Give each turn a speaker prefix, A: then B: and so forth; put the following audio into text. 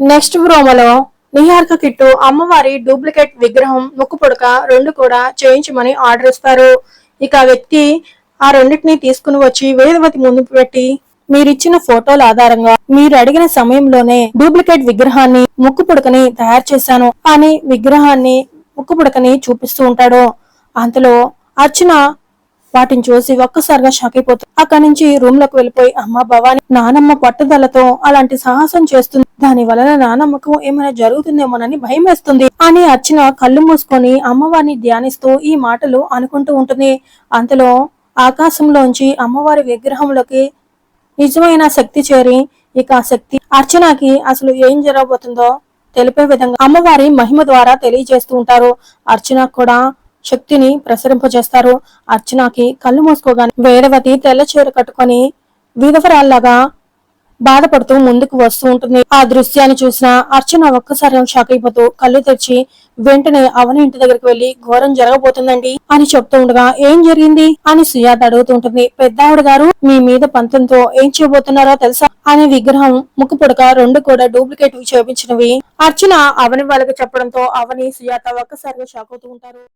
A: Next ప్రోమోలో నిహార్క కిట్టు అమ్మవారి duplicate విగ్రహం ముక్కు పుడక రెండు కూడా చేయించమని ఆర్డర్ ఇస్తారు. ఇక వ్యక్తి ఆ రెండింటిని తీసుకుని వచ్చి వేదవతి ముందు పెట్టి మీరిచ్చిన ఫోటోల ఆధారంగా మీరు అడిగిన సమయంలోనే డూప్లికేట్ విగ్రహాన్ని ముక్కు పుడకని తయారు చేశాను. అని విగ్రహాన్ని ముక్కు పుడకని చూపిస్తూ ఉంటాడు. అంతలో అర్చన వాటిని చూసి ఒక్కసారిగా షాక్ అయిపోతుంది అక్కడి నుంచి రూమ్లోకి వెళ్ళిపోయి అమ్మ భవాని నానమ్మ పట్టుదలతో అలాంటి సాహసం చేస్తుంది. దాని వలన నానమ్మకు ఏమైనా జరుగుతుందేమోనని భయం వేస్తుంది అని అర్చన కళ్ళు మూసుకొని అమ్మవారిని ధ్యానిస్తూ ఈ మాటలు అనుకుంటూ ఉంటుంది. అంతలో ఆకాశంలోంచి అమ్మవారి విగ్రహంలోకి నిజమైన శక్తి చేరి ఇక ఆ శక్తి అర్చనకి అసలు ఏం జరగబోతుందో తెలిపే విధంగా అమ్మవారి మహిమ ద్వారా తెలియజేస్తూ ఉంటారు. అర్చన కూడా శక్తిని ప్రసరింపజేస్తారు. అర్చనకి కళ్ళు మూసుకోగానే వేదవతి తెల్ల చీర కట్టుకొని విధవరాల్లాగా బాధపడుతూ ముందుకు వస్తూ ఉంటుంది. ఆ దృశ్యాన్ని చూసిన అర్చన ఒక్కసారి షాక్ అయిపోతూ కళ్ళు తెరిచి వెంటనే అవని ఇంటి దగ్గరికి వెళ్ళి ఘోరం జరగబోతుందండి అని చెప్తూ ఉండగా ఏం జరిగింది? అని సుజాత అడుగుతుంటుంది పెద్దావిడ గారు మీ మీద పంతంతో ఏం చేయబోతున్నారో తెలుసా? అనే విగ్రహం ముక్కు పుడక రెండు కూడా డూప్లికేట్ చేపించినవి అర్చన అవని వాళ్ళకి చెప్పడంతో అవని సుజాత ఒక్కసారిగా షాక్ అవుతూ ఉంటారు.